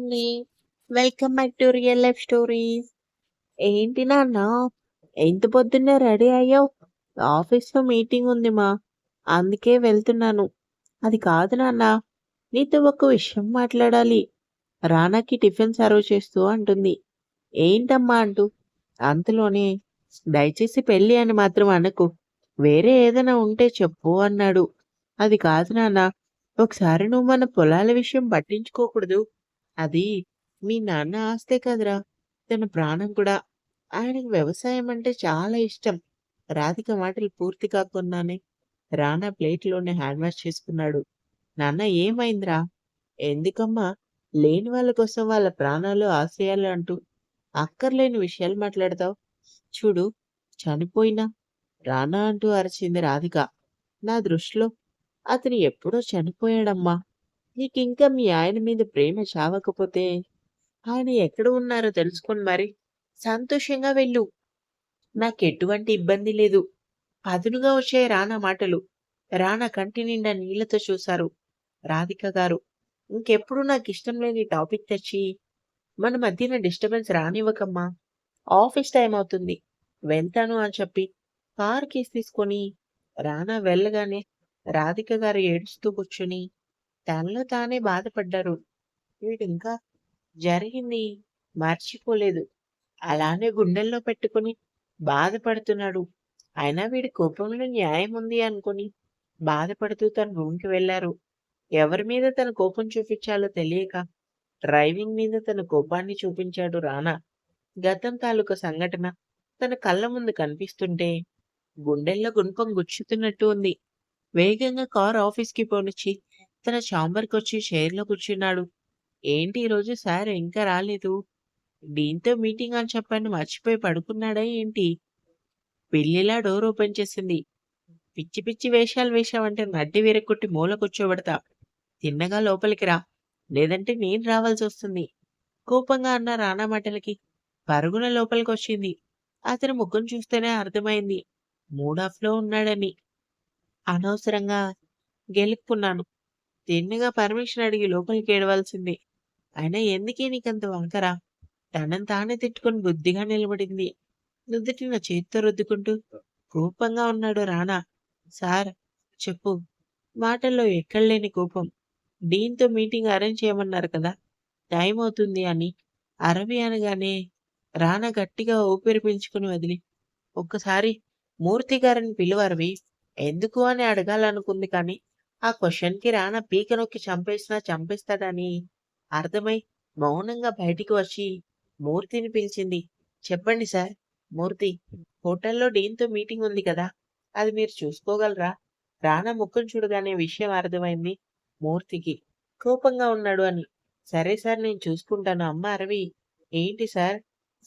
అండి. Welcome back to real life stories. ఏంటి నాన్న ఎంత పొద్దున్నే రెడీ అయ్యావు? ఆఫీస్‌లో మీటింగ్ ఉంది మా. అందుకే వెళ్తున్నాను. అది కాదు నాన్న. నీతో ఒక విషయం మాట్లాడాలి. రానాకి టిఫిన్ సర్వ్ చేస్తూ అంటుంది. ఏంటమ్మా అంటూ అంతలోనే దయచేసి పెళ్ళి అని మాత్రం అనకు. వేరే ఏదైనా ఉంటే చెప్పు అన్నాడు. అది కాదు నాన్న. ఒకసారి నువ్వు మన పొలాల విషయం పట్టించుకోకూడదు. అది మీ నాన్న ఆస్తే కదరా! తన ప్రాణం కూడా. ఆయనకి వ్యవసాయం అంటే చాలా ఇష్టం. రాధిక మాటలు పూర్తి కాకుండానే రానా ప్లేట్‌లోనే హ్యాండ్ వాష్ చేసుకున్నాడు. నాన్న ఏమైందిరా? ఎందుకమ్మా లేని వాళ్ళ కోసం వాళ్ళ ప్రాణాలు, ఆశయాలు అంటూ అక్కర్లేని విషయాలు మాట్లాడతావు? చూడు చనిపోయినా రానా అంటూ అరిచింది రాధిక. నా దృష్టిలో అతను ఎప్పుడో చనిపోయాడమ్మా. నీకింకా మీ ఆయన మీద ప్రేమ చావకపోతే ఆయన ఎక్కడ ఉన్నారో తెలుసుకొని మరి సంతోషంగా వెళ్ళు. నాకెటువంటి ఇబ్బంది లేదు. పదునుగా వచ్చాయి రానా మాటలు. రానా కంటి నిండా నీళ్ళతో చూశారు రాధిక గారు. ఇంకెప్పుడు నాకు ఇష్టం లేని టాపిక్ తెచ్చి మన మధ్యన డిస్టర్బెన్స్ రానివ్వకమ్మా. ఆఫీస్ టైం అవుతుంది. వెళ్తాను అని చెప్పి కార్ కేసు తీసుకొని రానా వెళ్ళగానే రాధిక గారు ఏడుస్తూ కూర్చుని తనలో తానే బాధపడ్డారు. వీడింకా జరిగింది మర్చిపోలేదు. అలానే గుండెల్లో పెట్టుకుని బాధపడుతున్నాడు. అయినా వీడి కోపంలో న్యాయం ఉంది అనుకుని బాధపడుతూ తన రూమ్‌కి వెళ్ళారు. ఎవరి మీద తన కోపం చూపించాలో తెలియక డ్రైవింగ్ మీద తన కోపాన్ని చూపించాడు రానా. గతం తాలూకా సంఘటన తన కళ్ళ ముందు కనిపిస్తుంటే గుండెల్లో గుణపం గుచ్చుతున్నట్టు ఉంది. వేగంగా కార్ ఆఫీస్‌కి పోనిచ్చి తన ఛాంబర్‌కొచ్చి చైర్‌లో కూర్చున్నాడు. ఏంటి ఈరోజు సార్ ఇంకా రాలేదు? డీన్‌తో మీటింగ్ అని చెప్పండి మర్చిపోయి పడుకున్నాడా ఏంటి? పెళ్ళిలా డోర్ ఓపెన్ చేసింది. పిచ్చి పిచ్చి వేషాలు వేశావంటే నడ్డి విరగ్గొట్టి మూల కూర్చోబెడతా. తిన్నగా లోపలికి రా. లేదంటే నేను రావాల్సొస్తుంది. కోపంగా అన్న రానా మాటలకి పరుగున లోపలికొచ్చింది. అతని ముఖం చూస్తేనే అర్థమైంది. మూడ్ ఆఫ్‌లో ఉన్నాడని. అనవసరంగా గెలుక్కున్నాను. తిన్నగా పర్మిషన్ అడిగి లోపలికి ఏడవలసింది అయినా ఎందుకే నీకంత వంకర? తనని తానే తిట్టుకొని బుద్ధిగా నిలబడింది. నుదుటిన చేత్తో రుద్దుకుంటూ కోపంగా ఉన్నాడు రానా. సార్ చెప్పు. మాటల్లో ఎక్కడలేని కోపం. డీన్‌తో మీటింగ్ అరేంజ్ చేయమన్నారు కదా! టైం అవుతుంది అని అరవి అనగానే రానా గట్టిగా ఊపిరి పీల్చుకుని వదిలి ఒక్కసారి మూర్తి గారిని పిలువరవి ఎందుకు అని అడగాలనుకుంది కానీ ఆ క్వశ్చన్కి రానా పీక నొక్కి చంపేసినా చంపేస్తాడని అర్థమై మౌనంగా బయటికి వచ్చి మూర్తిని పిలిచింది. చెప్పండి సార్. మూర్తి హోటల్‌లో డీన్‌తో మీటింగ్ ఉంది కదా! అది మీరు చూసుకోగలరా? రానా ముఖం చూడగానే విషయం అర్థమైంది మూర్తికి. కోపంగా ఉన్నాడు అని. సరే సార్ నేను చూసుకుంటాను. అమ్మ అరవి ఏంటి సార్?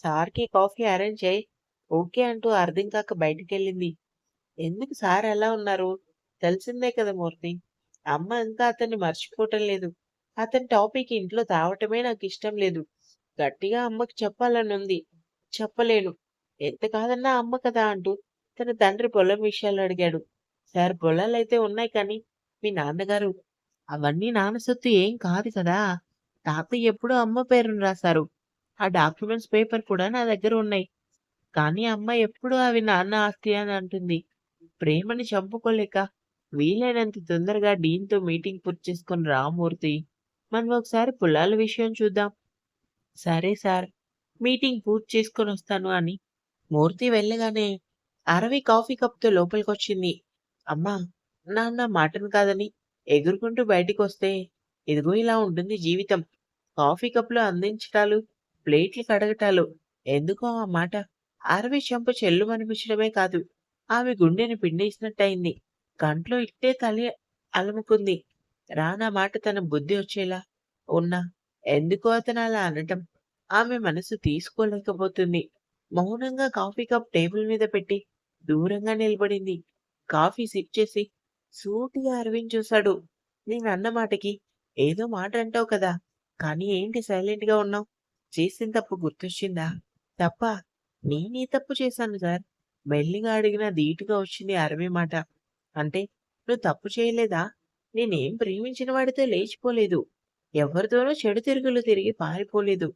సార్‌కి కాఫీ అరేంజ్ చేయి ఓకే అంటూ అర్థం కాక బయటికెళ్ళింది. ఎందుకు సార్ ఎలా ఉన్నారు? తెలిసిందే కదా మూర్తి. అమ్మ ఇంకా అతన్ని మర్చిపోవటం లేదు. అతని టాపిక్ ఇంట్లో తాగటమే నాకు ఇష్టం లేదు. గట్టిగా అమ్మకి చెప్పాలనుంది. చెప్పలేను. ఎంత కాదన్నా అమ్మ కదా అంటూ తన తండ్రి పొలం విషయాలు అడిగాడు. సార్ పొలాలైతే ఉన్నాయి కానీ మీ నాన్నగారు అవన్నీ నాన్న సొత్తు ఏం కాదు కదా! తాతయ్య ఎప్పుడూ అమ్మ పేరును రాశారు. ఆ డాక్యుమెంట్స్ పేపర్ కూడా నా దగ్గర ఉన్నాయి. కానీ అమ్మ ఎప్పుడూ అవి నాన్న ఆస్తి అని అంటుంది. ప్రేమని చంపుకోలేక వీలైనంత తొందరగా డీన్‌తో మీటింగ్ పూర్తి చేసుకుని రామూర్తి మనం ఒకసారి పొలాల విషయం చూద్దాం. సరే సార్. మీటింగ్ పూర్తి చేసుకొని వస్తాను అని మూర్తి వెళ్ళగానే అరవి కాఫీ కప్‌తో లోపలికొచ్చింది. అమ్మా! నాన్న మాటను కాదని ఎగురుకుంటూ బయటికొస్తే ఇదిగో ఇలా ఉంటుంది జీవితం. కాఫీ కప్‌లు అందించటాలు, ప్లేట్లు కడగటాలు. ఎందుకో ఆ మాట అరవి చెంప చెల్లుమనిపించడమే కాదు ఆమె గుండెని పిండేసినట్టయింది. కంట్లో ఇట్టే తలి అలుముకుంది. రానా మాట తన బుద్ధి వచ్చేలా ఉన్నా ఎందుకో అతను అలా అనటం ఆమె మనసు తీసుకోలేకపోతుంది. మౌనంగా కాఫీ కప్ టేబుల్ మీద పెట్టి దూరంగా నిలబడింది. కాఫీ సిప్ చేసి సూటిగా అరవింద్ చూశాడు. నేనన్న మాటకి ఏదో మాట అంటావు కదా! కానీ ఏంటి సైలెంట్‌గా ఉన్నావు? చేసిన తప్పు గుర్తొచ్చిందా? తప్ప నేనే తప్పు చేశాను సార్. మెల్లిగా అడిగినా ధీటుగా వచ్చింది అరవి మాట. అంటే నువ్వు తప్పు చేయలేదా? నేనేం ప్రేమించిన వాడితో లేచిపోలేదు. ఎవరితోనూ చెడు తిరుగులు తిరిగి పారిపోలేదు.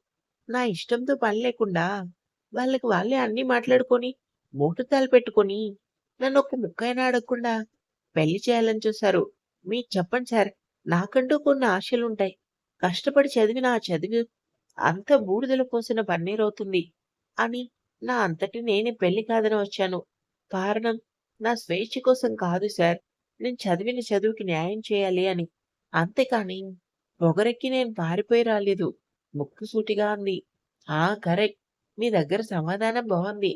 నా ఇష్టంతో పని లేకుండా వాళ్ళకి వాళ్ళే అన్నీ మాట్లాడుకొని, మూటుతాలు పెట్టుకొని, నన్ను ఒక్క ముక్కైనా అడగకుండా పెళ్ళి చేయాలని చూశారు మీరు చెప్పండి సార్, నాకంటూ కొన్ని ఆశలుంటాయి. కష్టపడి చదివిన ఆ చదువు అంత బూడిదలు పోసిన పన్నీరవుతుంది అని నా అంతటి నేనే పెళ్ళి కాదని వచ్చాను. కారణం నా స్వేచ్ఛ కోసం కాదు సార్. నేను చదివిన చదువుకి న్యాయం చేయాలి అని. అంతేకాని పొగరెక్కి నేను పారిపోయి రాలేదు. ముక్కుసూటిగా అంది. ఆ! కరెక్ట్. మీ దగ్గర సమాధానం బాగుంది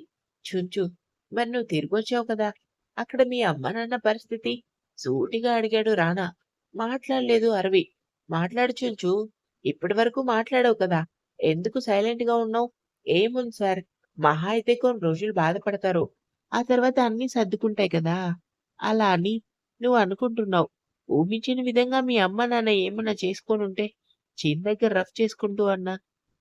చుంచు. మరి నువ్వు తిరిగొచ్చావు కదా! అక్కడ మీ అమ్మ నాన్న పరిస్థితి? సూటిగా అడిగాడు రానా. మాట్లాడలేదు అరవి. మాట్లాడు చుంచు. ఇప్పటి వరకు మాట్లాడావు కదా! ఎందుకు సైలెంట్‌గా ఉన్నావు? ఏముంది సార్. మహా అయితే కొన్ని రోజులు బాధపడతారు. ఆ తర్వాత అన్నీ సర్దుకుంటాయి కదా! అలా అని నువ్వు అనుకుంటున్నావు. ఊహించిన విధంగా మీ అమ్మ నాన్న ఏమన్నా చేసుకొనుంటే చిన్న దగ్గర రఫ్ చేసుకుంటూ అన్నా.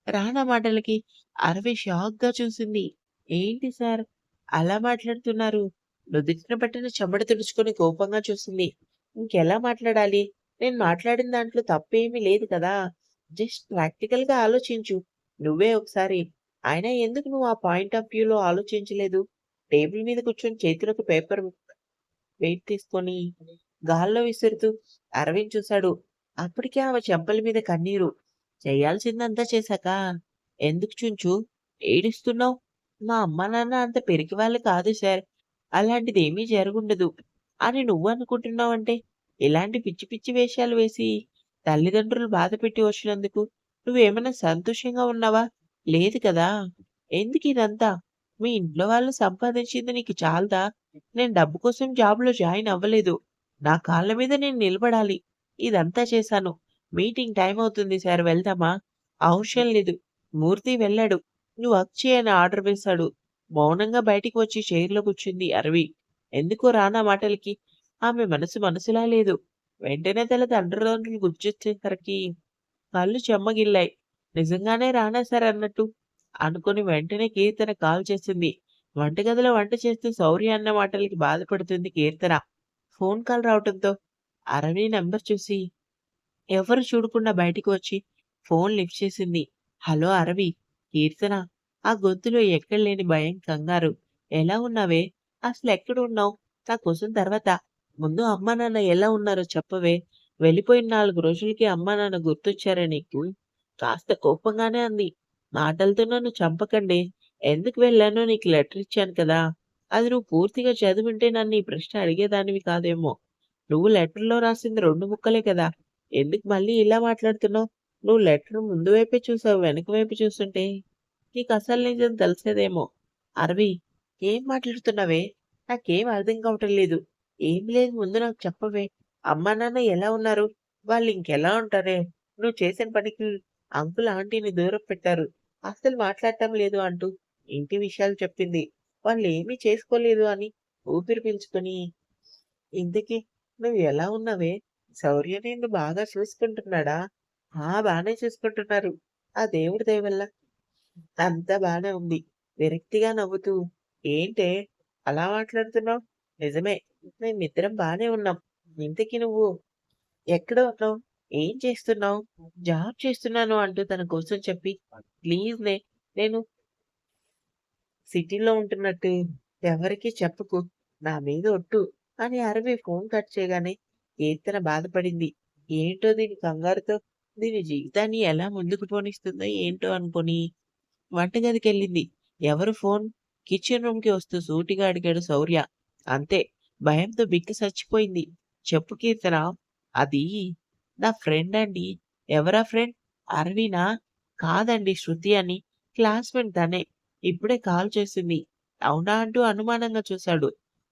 రానా మాటలకి అరవి షాక్‌గా చూసింది. ఏంటి సార్ అలా మాట్లాడుతున్నారు? నుదిటిన పట్టిన చెమట తుడుచుకొని కోపంగా చూసింది. ఇంకెలా మాట్లాడాలి? నేను మాట్లాడిన దాంట్లో తప్పేమీ లేదు కదా! జస్ట్ ప్రాక్టికల్‌గా ఆలోచించు. నువ్వే ఒకసారి. అయినా ఎందుకు నువ్వు ఆ పాయింట్ ఆఫ్ వ్యూలో ఆలోచించలేదు? టేబుల్ మీద కూర్చొని చేతిలోకి పేపర్ వెయిట్ తీసుకొని గాల్లో విసురుతూ అరవింద్ చూశాడు. అప్పటికే ఆమె చెంపల మీద కన్నీరు. చేయాల్సిందంతా చేశాక ఎందుకు చుంచు ఏడుస్తున్నావు? మా అమ్మ నాన్న అంత పిరికివాళ్ళు కాదు సార్. అలాంటిదేమీ జరుగుండదు అని నువ్వు అనుకుంటున్నావంటే ఇలాంటి పిచ్చి పిచ్చి వేషాలు వేసి తల్లిదండ్రులు బాధపెట్టి వచ్చినందుకు నువ్వేమైనా సంతోషంగా ఉన్నావా? లేదు కదా! ఎందుకు ఇదంతా మీ ఇంట్లో వాళ్ళు సంపాదించింది నీకు చాలదా? నేను డబ్బు కోసం జాబ్‌లో జాయిన్ అవ్వలేదు. నా కాళ్ళ మీద నేను నిలబడాలి. ఇదంతా చేశాను. మీటింగ్ టైం అవుతుంది సార్ వెళ్దామా? అవసరం లేదు. మూర్తి వెళ్ళాడు. నువ్వు వర్క్ చెయ్ అని ఆర్డర్ వేశాడు. మౌనంగా బయటికి వచ్చి చైర్‌లో కూర్చుంది అరవి. ఎందుకో రానా మాటలకి ఆమె మనసు మనసులా లేదు. వెంటనే తల తండ్రులు గుర్తొచ్చేసరికి కళ్ళు చెమ్మగిల్లాయి. నిజంగానే రానా సార్ అన్నట్టు అనుకుని వెంటనే కీర్తన కాల్ చేసింది. వంటగదిలో వంట చేస్తూ శౌర్య అన్న మాటలకి బాధపడుతుంది కీర్తన. ఫోన్ కాల్ రావటంతో అరవి నెంబర్ చూసి ఎవరు చూడకుండా బయటికి వచ్చి ఫోన్ లిఫ్ట్ చేసింది. హలో అరవి. కీర్తన. ఆ గొంతులో ఎక్కడలేని భయం, కంగారు. ఎలా ఉన్నావే? అసలు ఎక్కడున్నావు నా కోసం తర్వాత. ముందు అమ్మా నాన్న ఎలా ఉన్నారో చెప్పవే? వెళ్ళిపోయిన నాలుగు రోజులకి అమ్మా నాన్న గుర్తొచ్చారా నీకు? కాస్త కోపంగానే అంది. మాటలతో నన్ను చంపకండి ఎందుకు వెళ్ళానో నీకు లెటర్ ఇచ్చాను కదా! అది నువ్వు పూర్తిగా చదివుంటే నన్ను ఈ ప్రశ్న అడిగేదానివి కాదేమో. నువ్వు లెటర్‌లో రాసింది రెండు ముక్కలే కదా! ఎందుకు మళ్ళీ ఇలా మాట్లాడుతున్నావు? నువ్వు లెటర్ ముందు వైపే చూసావు. వెనక వైపు చూస్తుంటే నీకు అసలు నిజం తెలిసేదేమో. అరవి. ఏం మాట్లాడుతున్నావే? నాకేం అర్థం కావటం లేదు. ఏం లేదు ముందు నాకు చెప్పవే? అమ్మా నాన్న ఎలా ఉన్నారు? వాళ్ళు ఇంకెలా ఉంటారే? నువ్వు చేసిన పనికి అంకుల్, ఆంటీని దూరం పెట్టారు. అస్సలు మాట్లాడటం లేదు అంటూ ఇంటి విషయాలు చెప్పింది. వాళ్ళు ఏమీ చేసుకోలేదు అని ఊపిరి పీల్చుకుని ఇంతకీ నువ్వు ఎలా ఉన్నావే? శౌర్య నిన్ను బాగా చూసుకుంటున్నాడా? ఆ! బాగానే చూసుకుంటున్నారు. ఆ దేవుడి దయ వల్ల అంతా బాగానే ఉంది. విరక్తిగా నవ్వుతూ ఏంటే అలా మాట్లాడుతున్నావు? నిజమే. మేమిద్దరం బాగానే ఉన్నాం. ఇంతకీ నువ్వు ఎక్కడ ఉన్నావు? ఏం చేస్తున్నావు? జాబ్ చేస్తున్నాను అంటూ తన కోసం చెప్పి ప్లీజ్‌నే నేను సిటీలో ఉంటున్నట్టు ఎవరికి చెప్పకు. నా మీద ఒట్టు అని అరవి ఫోన్ కట్ చేయగానే కీర్తన బాధపడింది. ఏంటో దీని కంగారుతో దీని జీవితాన్ని ఎలా ముందుకు పోనిస్తుందో ఏంటో అనుకోని వంటగదికెళ్ళింది. ఎవరు ఫోన్? కిచెన్ రూమ్‌కి వస్తూ సూటిగా అడిగాడు శౌర్య. అంతే. భయంతో బిక్క చచ్చిపోయింది. చెప్పు కీర్తన. అది నా ఫ్రెండ్ అండి. ఎవరా ఫ్రెండ్? అరవినా? కాదండి శృతి అని. క్లాస్‌మేట్ తనే. ఇప్పుడే కాల్ చేసింది. అవునా అంటూ అనుమానంగా చూశాడు.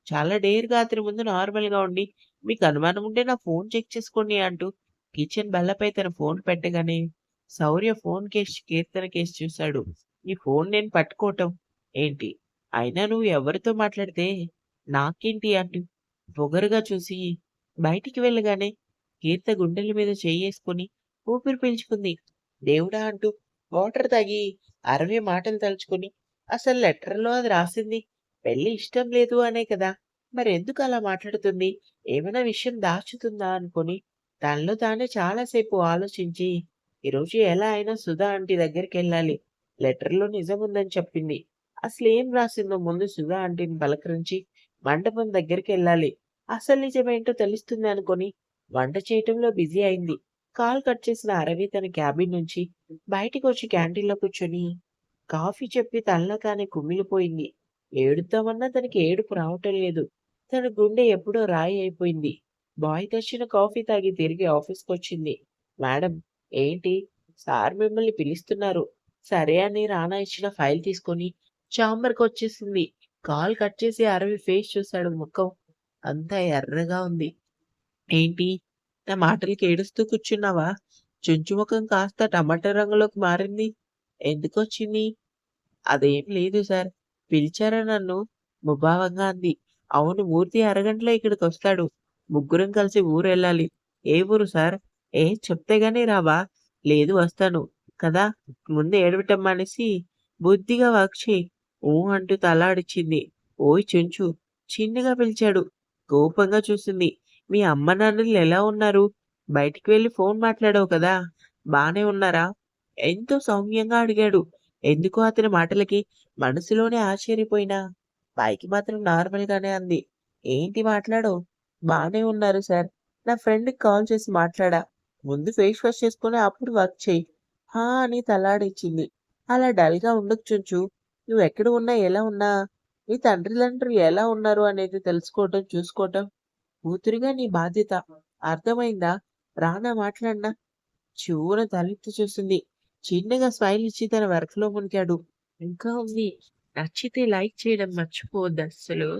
చాలా డేర్‌గా అతని ముందు నార్మల్‌గా ఉండి మీకు అనుమానం ఉంటే నా ఫోన్ చెక్ చేసుకోండి అంటూ కిచెన్ బల్లపై తన ఫోన్ పెట్టగానే శౌర్య ఫోన్ కేసి కీర్తన కేసి చూశాడు. ఈ ఫోన్ నేను పట్టుకోవటం ఏంటి? అయినా నువ్వు ఎవరితో మాట్లాడితే నాకేంటి అంటూ పొగరుగా చూసి బయటికి వెళ్ళగానే కీర్త గుండెల మీద చేయేసుకుని ఊపిరి పీల్చుకుంది. దేవుడా అంటూ వాటర్ తాగి అరవై మాటలు తలుచుకుని అసలు లెటర్‌లో అది రాసింది పెళ్ళి ఇష్టం లేదు అనే కదా! మరెందుకు అలా మాట్లాడుతుంది? ఏమైనా విషయం దాచుతుందా అనుకుని తనలో తానే చాలాసేపు ఆలోచించి, ఈరోజు ఎలా అయినా సుధా ఆంటీ దగ్గరికెళ్ళాలి. లెటర్‌లో నిజముందని చెప్పింది. అసలేం రాసిందో ముందు సుధా ఆంటీని పలకరించి మండపం దగ్గరికెళ్ళాలి. అసలు నిజమేంటో తెలుస్తుంది అనుకొని వంట చేయటంలో బిజీ అయింది. కాల్ కట్ చేసిన అరవి తన క్యాబిన్ నుంచి బయటికి వచ్చి క్యాంటీన్‌లో కూర్చొని కాఫీ చెప్పి తనలో కుమిలిపోయింది. ఏడుద్దామన్నా తనకి ఏడుపు రావటం లేదు. తన గుండె ఎప్పుడో రాయి అయిపోయింది. బాయ్ తెచ్చిన కాఫీ తాగి తిరిగి ఆఫీస్కి వచ్చింది మేడం ఏంటి? సార్ మిమ్మల్ని పిలుస్తున్నారు. సరే అని రానా ఇచ్చిన ఫైల్ తీసుకొని ఛాంబర్‌కొచ్చేసింది. కాల్ కట్ చేసి అరవి ఫేస్ చూశాడు ముఖం అంతా ఎర్రగా ఉంది. ఏంటి? నా మాటలకి ఏడుస్తూ కూర్చున్నావా? చుంచుముఖం కాస్త టమాటా రంగులోకి మారింది. ఎందుకొచ్చింది? అదేం లేదు సార్. పిలిచారా నన్ను? ముభావంగా అంది. అవును మూర్తి అరగంటలో ఇక్కడికి వస్తాడు ముగ్గురం కలిసి ఊరు వెళ్ళాలి ఏ ఊరు సార్? ఏ చెప్తే గానీ రావా? లేదు వస్తాను. కదా! ముందు ఏడవటం మానేసి బుద్ధిగా వాక్షి ఊ అంటూ తల ఆడించింది. ఓయ్ చుంచు చిన్నగా పిలిచాడు. కోపంగా చూసింది. మీ అమ్మ నాన్నలు ఎలా ఉన్నారు? బయటికి వెళ్ళి ఫోన్ మాట్లాడావు కదా! బానే ఉన్నారా? ఎంతో సౌమ్యంగా అడిగాడు. ఎందుకో అతని మాటలకి మనసులోనే ఆశ్చర్యపోయినా, పైకి మాత్రం నార్మల్‌గానే అంది. ఏంటి మాట్లాడో బానే ఉన్నారు సార్. నా ఫ్రెండ్‌కి కాల్ చేసి మాట్లాడా. ముందు ఫేస్ వాష్ చేసుకుని అప్పుడు వర్క్ చేయి హా! అని తలాడించింది. అలా డల్‌గా ఉండకు చుంచు. నువ్వెక్కడ ఉన్నా, ఎలా ఉన్నా మీ తండ్రులండ్రులు ఎలా ఉన్నారు అనేది తెలుసుకోవటం, చూసుకోవటం కూతురుగా నీ బాధ్యత. అర్థమైందా? రానా మాట్లాడినా చివ్వున తలెత్తి చూసింది. చిన్నగా స్మైల్ ఇచ్చి తన వర్క్‌లో మునిగాడు. ఇంకా ఉంది. నచ్చితే లైక్ చేయడం మర్చిపోవద్దస్సలు.